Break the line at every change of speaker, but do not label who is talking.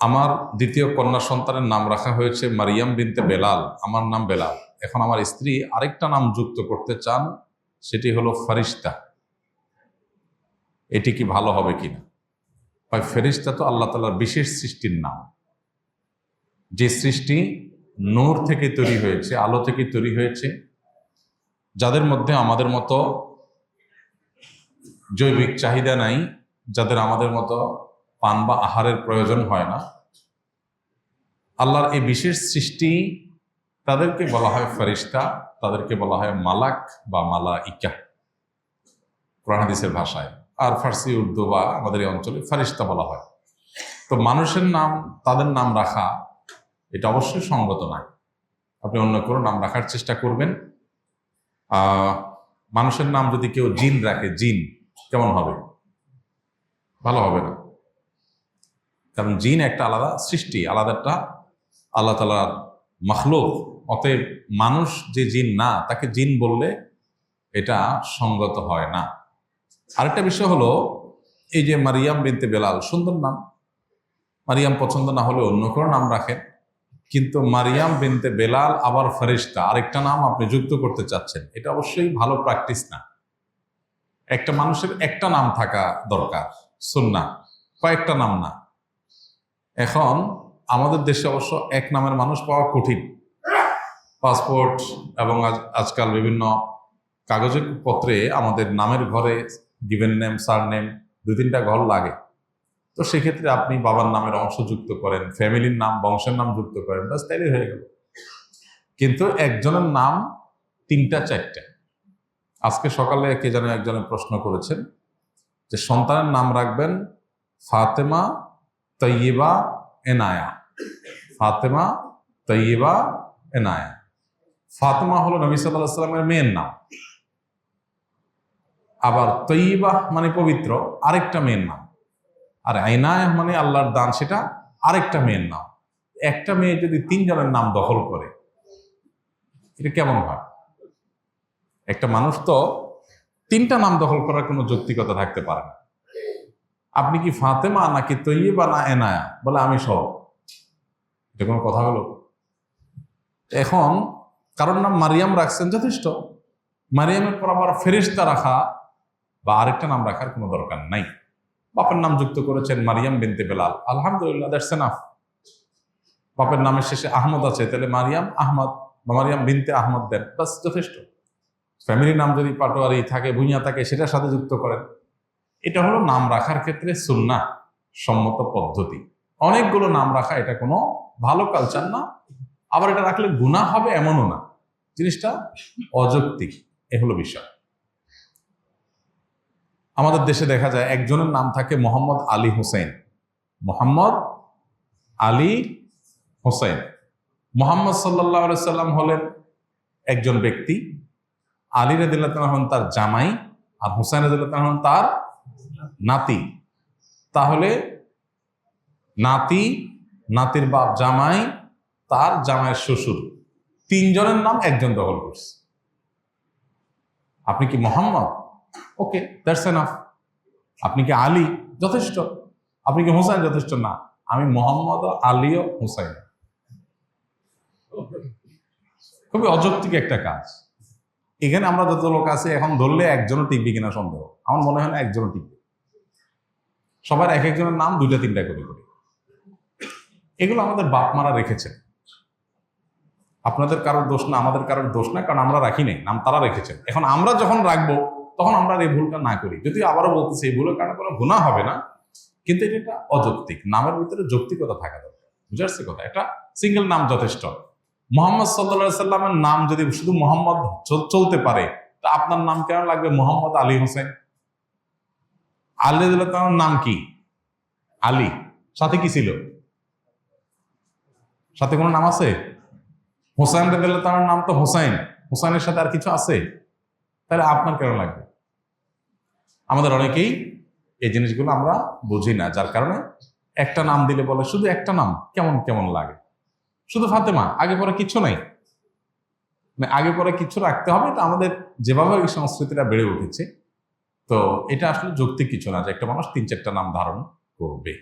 আমার দ্বিতীয় কন্যা সন্তানের নাম রাখা হয়েছে মারিয়াম বিনতে বেলাল। আমার নাম বেলাল। এখন আমার স্ত্রী আরেকটা নাম যুক্ত করতে চান, সেটি হলো ফারিস্তা এটি কি ভালো হবে কিনা? হয় ফেরিস্তা তো আল্লাহ তালার বিশেষ সৃষ্টির নাম। যে সৃষ্টি নূর থেকে তৈরি হয়েছে, আলো থেকে তৈরি হয়েছে, যাদের মধ্যে আমাদের মতো জৈবিক চাহিদা নাই, যাদের আমাদের মতো পান বা আহারের প্রয়োজন হয় না। আল্লাহর এই বিশেষ সৃষ্টি তাদেরকে বলা হয় ফরিস্তা তাদেরকে বলা হয় মালাক বা মালা ইকা হাদিসের ভাষায়। আর ফার্সি, উর্দু বা আমাদের এই অঞ্চলে ফারিস্তা বলা হয়। তো মানুষের নাম, তাদের নাম রাখা, এটা অবশ্যই সঙ্গত নয় আপনি অন্য কোনো নাম রাখার চেষ্টা করবেন। মানুষের নাম যদি কেউ জিন রাখে, জিন, কেমন হবে? ভালো হবে না। কারণ জিন একটা আলাদা সৃষ্টি, আলাদা একটা আল্লাহ তালার মখলুক। অতএব মানুষ যে জিন না, তাকে জিন বললে এটা সঙ্গত হয় না। আরেকটা বিষয় হলো, এই যে মারিয়াম বিনতে বেলাল, সুন্দর নাম। মারিয়াম পছন্দ না হলে অন্য কোনো নাম রাখেন। কিন্তু মারিয়াম বিনতে বেলাল আবার ফেরিস্তা আরেকটা নাম আপনি যুক্ত করতে চাচ্ছেন। এটা অবশ্যই ভালো প্র্যাকটিস না। একটা মানুষের একটা নাম থাকা দরকার সুন্না কয়েকটা নাম না। এখন আমাদের দেশে অবশ্য এক নামের মানুষ পাওয়া কঠিন। পাসপোর্ট এবং আজ- আজকাল বিভিন্ন কাগজের পত্রে আমাদের নামের ঘরে গিভেন নেম সার নেম দু তিনটা ঘর লাগে। তো সেক্ষেত্রে আপনি বাবার নামের অংশ যুক্ত করেন ফ্যামিলির নাম, বংশের নাম যুক্ত করেন, ব্যাস তাইলে হয়ে গেল। কিন্তু একজনের নাম তিনটা, চারটা। আজকে সকালে কে যেন একজনে প্রশ্ন করেছেন যে সন্তানের নাম রাখবেন ফাতেমা তৈয়বা এনায়া ফাতেমা তৈয়বা এনায়া ফাতেমা হলো নবী সাল্লাহ সাল্লামের মেয়ের নাম। আবার তৈয়বা মানে পবিত্র আরেকটা মেয়ের নাম। আর আইনায় মানে আল্লাহর দান, সেটা আরেকটা মেয়ের নাম। একটা মেয়ে যদি তিনজনের নাম দখল করে, এটা কেমন হয়? একটা মানুষ তো তিনটা নাম দখল করার কোনো যৌক্তিকতা থাকতে পারে না। আপনি কি ফাতেমা নাকি তৈয়বা না এনায়া? বলে, আমি সব। এটা কোনো কথা হলো? এখন কারোর নাম মারিয়াম রাখছেন যথেষ্ট। মারিয়ামের পর আবার ফেরিস্তা রাখা বা আরেকটা নাম রাখার কোনো দরকার নাই। বাপের নাম যুক্ত করেছেন মারিয়াম বিনতে বেলাল। আলহামদুলিল্লাহ, দ্যাটস এনাফ বাপের নামের শেষে আহমদ আছে, তাহলে মারিয়াম আহমদ বা মারিয়াম বিনতে আহমদ দেন। বাস যথেষ্ট। ফ্যামিলির নাম যদি পাটোয়ারি থাকে, ভুইয়া থাকে, সেটার সাথে যুক্ত করেন। এটা হলো নাম রাখার ক্ষেত্রে সুন্না সম্মত পদ্ধতি। অনেকগুলো নাম রাখা এটা কোনো ভালো কালচার না, আবার এটা রাখলে গুণা হবে এমনও না। জিনিসটা অযৌক্তিক, এ হলো বিষয়। আমাদের দেশে দেখা যায় একজনের নাম থাকে মোহাম্মদ আলী হোসেন মোহাম্মদ আলী হোসেন মোহাম্মদ সাল্লাহ সাল্লাম হলেন একজন ব্যক্তি। আলী রদিল্লাহ তার জামাই আর হুসাইন রদিল্লাহ তার নাতি। তাহলে নাতি, নাতির বাপ জামাই, তার জামাইয়ের শ্বশুর। তিনজনের নাম একজন দখল করছে। আপনি কি মোহাম্মদ? ওকে দ্যাটস এনাফ আপনি কি আলী? যথেষ্ট। আপনি কি হুসাইন? যথেষ্ট না। আমি মোহাম্মদ আলী ও হুসাইন। খুবই অযৌক্তিক একটা কাজ। এখানে আমরা যত লোক আছে, এখন ধরলে একজনও টিকবে কিনা সন্দেহ। আমার মনে হয় না একজনও টিকবে। সবার এক একজনের নাম দুইটা, তিনটা করে করে। এগুলো আমাদের বাপ মারা রেখেছেন। আপনাদের কারোর দোষ না, আমাদের কারোর দোষ না, কারণ আমরা রাখি নাই, নাম তারা রেখেছেন। এখন আমরা যখন রাখব, তখন আমরা এই ভুলটা না করি। যদি আবারও বলতেছি এই ভুলের কারণে কোনো গুণা হবে না, কিন্তু এটা একটা অযৌক্তিক, নামের ভিতরে যৌক্তিকতা থাকা দরকার। বুঝে আসছে কথা? একটা সিঙ্গেল নাম যথেষ্ট। মোহাম্মদ সাল্লা সাল্লামের নাম যদি শুধু মোহাম্মদ চল- চলতে পারে, তা আপনার নাম কেন লাগবে? মোহাম্মদ আলী হোসেন। আলী তার নাম কি? আলী। সাথে কি ছিল? সাথে কোনো নাম আছে? হোসাইন রেদুল্লাহ তার নাম তো হোসাইন। হোসাইনের সাথে আর কিছু আছে? তাহলে আপনার কেন লাগবে? আমাদের অনেকেই এই জিনিসগুলো আমরা বুঝি না, যার কারণে একটা নাম দিলে বলে, শুধু একটা নাম, কেমন কেমন লাগে? শুধু ফাতেমা, আগে পরে কিছু নাই। মানে আগে পরে কিছু রাখতে হবে, এটা আমাদের যেভাবে এই সংস্কৃতিটা বেড়ে উঠেছে। তো এটা আসলে যৌক্তিক কিছু না যে একটা মানুষ তিন চারটা নাম ধারণ করবে।